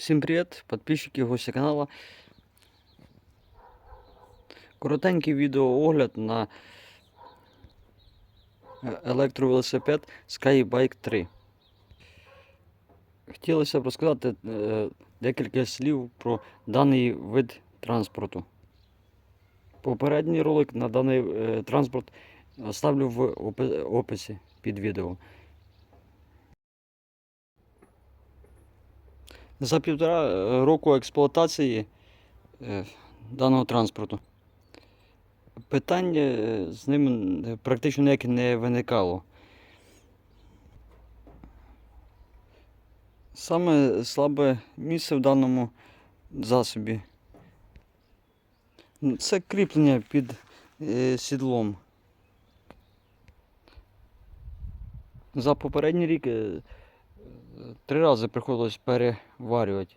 Всім привіт, підписчики, гості каналу. Коротенький відеоогляд на е, електровелосипед Skybike 3. Хотілося б розказати е, декілька слів про даний вид транспорту. Попередній ролик на даний е, транспорт оставлю в описі під відео. За півтора е, року експлуатації е, даного транспорту питань е, з ним практично ніяких не виникало. Саме слабе місце в даному засобі це кріплення під сідлом. За попередній рік Три рази приходилось переварювати.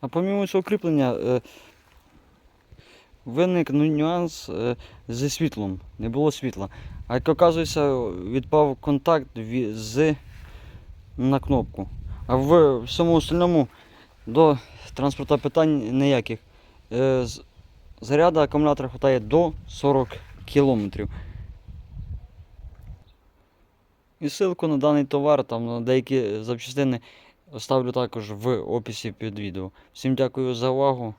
А помимо цього кріплення е, виник ну, нюанс е, зі світлом. Не було світла. А як оказується, відпав контакт з на кнопку. А в всьому остальному до транспорта питань ніяких. Е, заряду акумулятора вистачає до 40 кілометрів. І ссылку на даний товар, там на деякі запчастини оставлю також в описі під відео. Всім дякую за увагу.